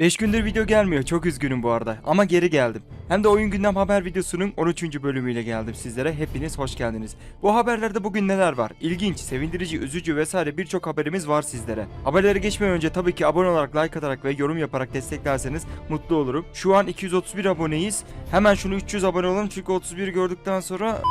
5 gündür video gelmiyor. Çok üzgünüm bu arada. Ama geri geldim. Hem de oyun gündem haber videosunun 13. bölümüyle geldim sizlere. Hepiniz hoş geldiniz. Bu haberlerde bugün neler var? İlginç, sevindirici, üzücü vesaire birçok haberimiz var sizlere. Haberlere geçmeden önce tabii ki abone olarak, like atarak ve yorum yaparak desteklerseniz mutlu olurum. Şu an 231 aboneyiz. Hemen şunu 300 abone olalım çünkü 31 gördükten sonra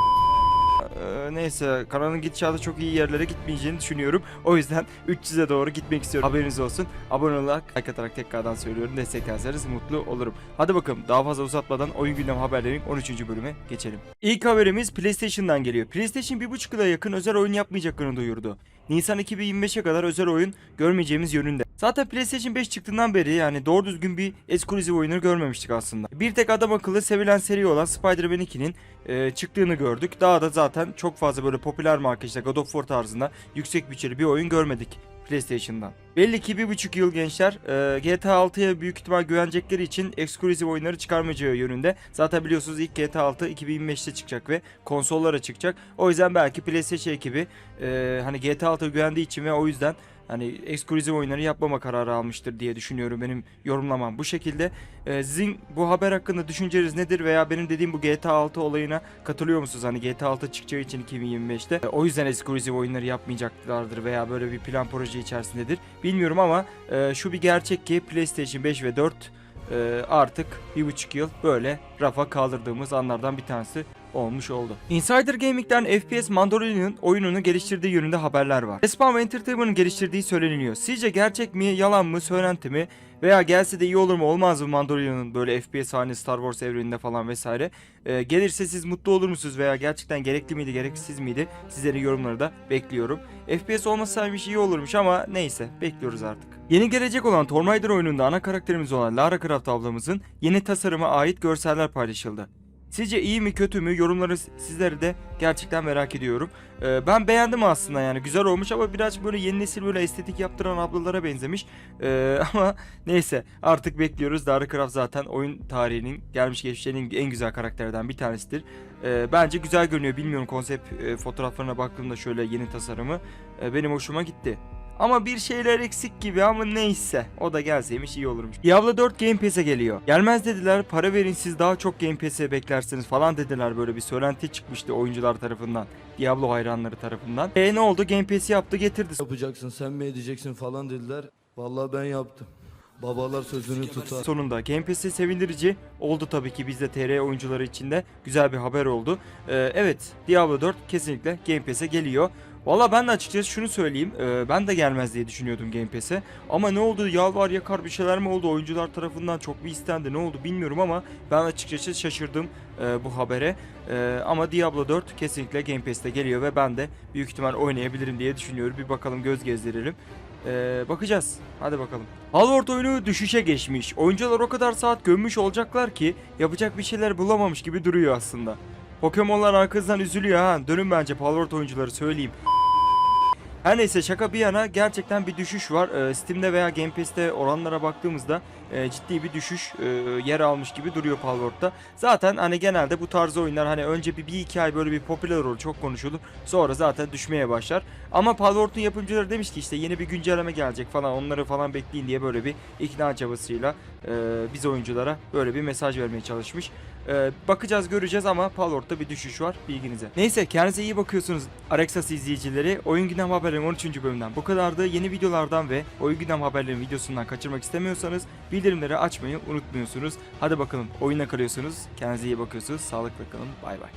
ee, neyse kanalın gidişatı çok iyi yerlere gitmeyeceğini düşünüyorum. O yüzden 300'e doğru gitmek istiyorum. Haberiniz olsun. Abone olarak like atarak tekrardan söylüyorum. Desteklerseniz mutlu olurum. Hadi bakalım daha fazla uzatmadan oyun gündem haberlerinin 13. bölüme geçelim. İlk haberimiz PlayStation'dan geliyor. PlayStation 1.5 yıla yakın özel oyun yapmayacaklarını duyurdu. Nisan 2025'e kadar özel oyun görmeyeceğimiz yönünde. Zaten PlayStation 5 çıktığından beri yani doğru düzgün bir eksklusif oyunu görmemiştik aslında. Bir tek adam akıllı sevilen seri olan Spider-Man 2'nin e, çıktığını gördük. Daha da zaten çok fazla böyle popüler marka işte God of War tarzında yüksek bütçeli bir oyun görmedik PlayStation'dan. Belli ki bir buçuk yıl gençler e, GTA 6'ya büyük ihtimal güvenecekleri için eksklusif oyunları çıkarmayacağı yönünde. Zaten biliyorsunuz ilk GTA 6 2025'te çıkacak ve konsollara çıkacak. O yüzden belki PlayStation ekibi e, hani GTA 6'ya güvendiği için ve o yüzden hani eksklusif oyunları yapmama kararı almıştır diye düşünüyorum benim yorumlamam bu şekilde. Ee, sizin bu haber hakkında düşünceniz nedir veya benim dediğim bu GTA 6 olayına katılıyor musunuz? Hani GTA 6 çıkacağı için 2025'te e, o yüzden eksklusif oyunları yapmayacaklardır veya böyle bir plan proje içerisindedir. Bilmiyorum ama e, şu bir gerçek ki PlayStation 5 ve 4 e, artık bir buçuk yıl böyle rafa kaldırdığımız anlardan bir tanesi olmuş oldu. Insider Gaming'den FPS Mandalorian'ın oyununu geliştirdiği yönünde haberler var. Respawn Entertainment'ın geliştirdiği söyleniliyor. Sizce gerçek mi, yalan mı, söylenti mi? Veya gelse de iyi olur mu olmaz mı Mandalorian'ın böyle FPS halini Star Wars evreninde falan vesaire. Ee, gelirse siz mutlu olur musunuz veya gerçekten gerekli miydi gereksiz miydi? Sizlerin yorumları da bekliyorum. FPS olmasaymış iyi olurmuş ama neyse bekliyoruz artık. Yeni gelecek olan Tomb Raider oyununda ana karakterimiz olan Lara Croft ablamızın yeni tasarıma ait görseller paylaşıldı. Sizce iyi mi kötü mü yorumları sizleri de gerçekten merak ediyorum. Ee, ben beğendim aslında yani güzel olmuş ama biraz böyle yeni nesil böyle estetik yaptıran ablalara benzemiş. Ee, ama neyse artık bekliyoruz. Croft zaten oyun tarihinin gelmiş geçmişlerin en güzel karakterlerden bir tanesidir. Ee, bence güzel görünüyor. Bilmiyorum konsept e, fotoğraflarına baktığımda şöyle yeni tasarımı e, benim hoşuma gitti. Ama bir şeyler eksik gibi ama neyse. O da gelseymiş iyi olurmuş. Diablo 4 Game Pass'e geliyor. Gelmez dediler para verin siz daha çok Game Pass'e beklersiniz falan dediler böyle bir söylenti çıkmıştı oyuncular tarafından. Diablo hayranları tarafından. E ne oldu Game Pass'i yaptı getirdi. yapacaksın sen mi edeceksin falan dediler. Vallahi ben yaptım. Babalar sözünü tutar. sonunda Game Pass'i sevindirici oldu tabii ki bizde TR oyuncuları için de güzel bir haber oldu. Ee, evet Diablo 4 kesinlikle Game Pass'e geliyor. Valla ben de açıkçası şunu söyleyeyim. e, ben de gelmez diye düşünüyordum Game Pass'e. Ama ne oldu? Yalvar yakar bir şeyler mi oldu? Oyuncular tarafından çok bir istendi. Ne oldu bilmiyorum ama ben açıkçası şaşırdım e, bu habere. E, ama Diablo 4 kesinlikle Game Pass'te geliyor ve ben de büyük ihtimal oynayabilirim diye düşünüyorum. Bir bakalım göz gezdirelim. Ee, bakacağız. Hadi bakalım. Halvord oyunu düşüşe geçmiş. Oyuncular o kadar saat gömmüş olacaklar ki yapacak bir şeyler bulamamış gibi duruyor aslında. Pokemon'lar arkasından üzülüyor ha. Dönün bence Palworld oyuncuları söyleyeyim. Her neyse şaka bir yana gerçekten bir düşüş var. Ee, Steam'de veya Game Pass'te oranlara baktığımızda e, ciddi bir düşüş e, yer almış gibi duruyor Palworld'da. Zaten hani genelde bu tarz oyunlar hani önce bir, bir iki ay böyle bir popüler olur çok konuşulur. Sonra zaten düşmeye başlar. Ama Palworld'un yapımcıları demiş ki işte yeni bir güncelleme gelecek falan onları falan bekleyin diye böyle bir ikna çabasıyla e, biz oyunculara böyle bir mesaj vermeye çalışmış. E, bakacağız göreceğiz ama Palworld'da bir düşüş var bilginize. Neyse kendinize iyi bakıyorsunuz Arexas izleyicileri. Oyun Gündem Haberlerin 13. bölümden bu kadardı. Yeni videolardan ve Oyun Gündem Haberlerin videosundan kaçırmak istemiyorsanız bildirimleri açmayı unutmuyorsunuz. Hadi bakalım oyuna kalıyorsunuz. Kendinize iyi bakıyorsunuz. Sağlıkla kalın. Bay bay.